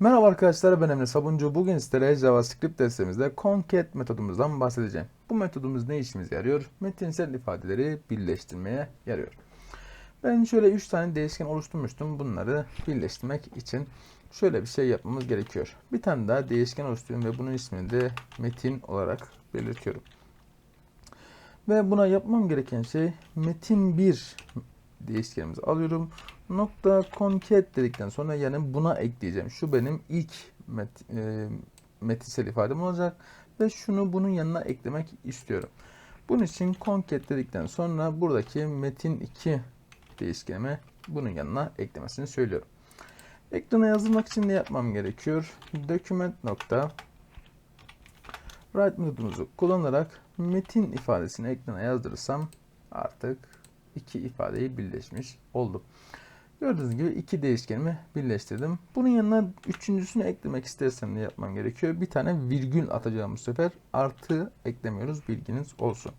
Merhaba arkadaşlar ben Emre Sabuncu. Bugün sizlere JavaScript dersimizde concat metodumuzdan bahsedeceğim. Bu metodumuz ne işimize yarıyor? Metinsel ifadeleri birleştirmeye yarıyor. Ben şöyle 3 tane değişken oluşturmuştum. Bunları birleştirmek için şöyle bir şey yapmamız gerekiyor. Bir tane daha değişken oluşturuyorum ve bunun ismini de metin olarak belirtiyorum. Ve buna yapmam gereken şey metin 1 değişkenimizi alıyorum. Nokta concat dedikten sonra yani buna ekleyeceğim. Şu benim ilk met, e, metinsel ifadem olacak ve şunu bunun yanına eklemek istiyorum. Bunun için concat dedikten sonra buradaki metin 2 değişkenime bunun yanına eklemesini söylüyorum. Ekrana yazılmak için ne yapmam gerekiyor? Document nokta write metodumuzu kullanarak metin ifadesini ekrana yazdırırsam artık iki ifadeyi birleşmiş oldu. Gördüğünüz gibi iki değişkenimi birleştirdim. Bunun yanına üçüncüsünü eklemek istersem ne yapmam gerekiyor? Bir tane virgül atacağım bu sefer. Artı eklemiyoruz bilginiz olsun.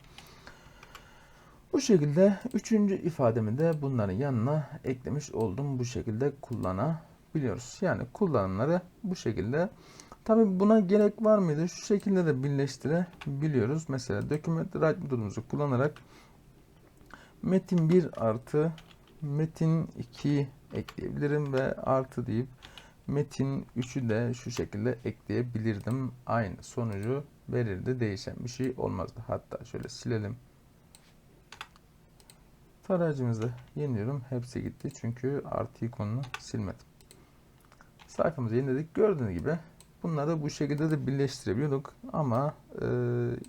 Bu şekilde üçüncü ifademi de bunların yanına eklemiş oldum. Bu şekilde kullanabiliyoruz. Yani kullanımları bu şekilde. Tabi buna gerek var mıydı? Şu şekilde de birleştirebiliyoruz. Mesela document write metodumuzu kullanarak metin 1 artı metin 2 ekleyebilirim ve artı deyip metin 3'ü de şu şekilde ekleyebilirdim. Aynı sonucu verirdi. Değişen bir şey olmazdı. Hatta şöyle silelim. Tarayıcımızı yeniliyorum. Hepsi gitti. Çünkü artı ikonunu silmedim. Sayfamızı yeniledik. Gördüğünüz gibi bunları bu şekilde de birleştirebiliyorduk. Ama e,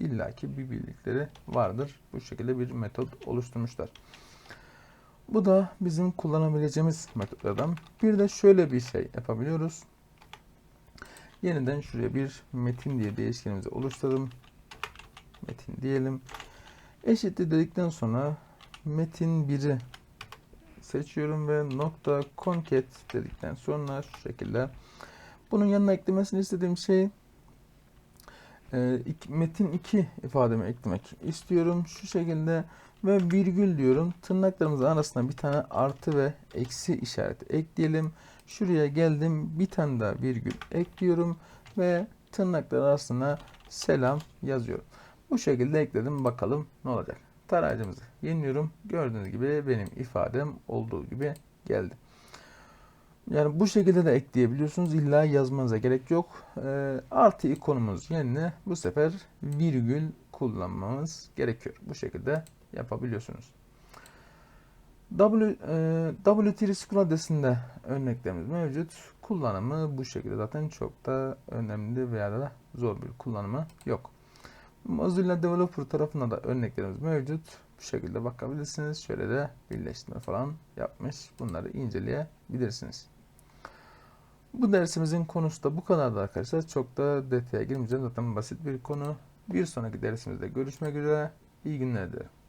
illaki bir bildikleri vardır. Bu şekilde bir metot oluşturmuşlar. Bu da bizim kullanabileceğimiz metotlardan. Bir de şöyle bir şey yapabiliyoruz. Yeniden şuraya bir metin diye değişkenimizi oluşturalım. Metin diyelim. Eşitli dedikten sonra metin 1'i seçiyorum ve nokta concat dedikten sonra şu şekilde bunun yanına eklemesini istediğim şey e, metin 2 ifademi eklemek istiyorum. Şu şekilde ve virgül diyorum. Tırnaklarımızın arasına bir tane artı ve eksi işareti ekleyelim. Şuraya geldim. Bir tane daha virgül ekliyorum ve tırnaklar arasına selam yazıyorum. Bu şekilde ekledim. Bakalım ne olacak. Tarayıcımızı yeniliyorum. Gördüğünüz gibi benim ifadem olduğu gibi geldi. Yani bu şekilde de ekleyebiliyorsunuz. İlla yazmanıza gerek yok. E, artı ikonumuz yerine bu sefer virgül kullanmamız gerekiyor. Bu şekilde yapabiliyorsunuz. W, e, WTR School adresinde örneklerimiz mevcut. Kullanımı bu şekilde zaten çok da önemli veya da zor bir kullanımı yok. Mozilla Developer tarafında da örneklerimiz mevcut. Bu şekilde bakabilirsiniz. Şöyle de birleştirme falan yapmış. Bunları inceleyebilirsiniz. Bu dersimizin konusu da bu kadardı arkadaşlar. Çok da detaya girmeyeceğim. Zaten basit bir konu. Bir sonraki dersimizde görüşmek üzere. İyi günler dilerim.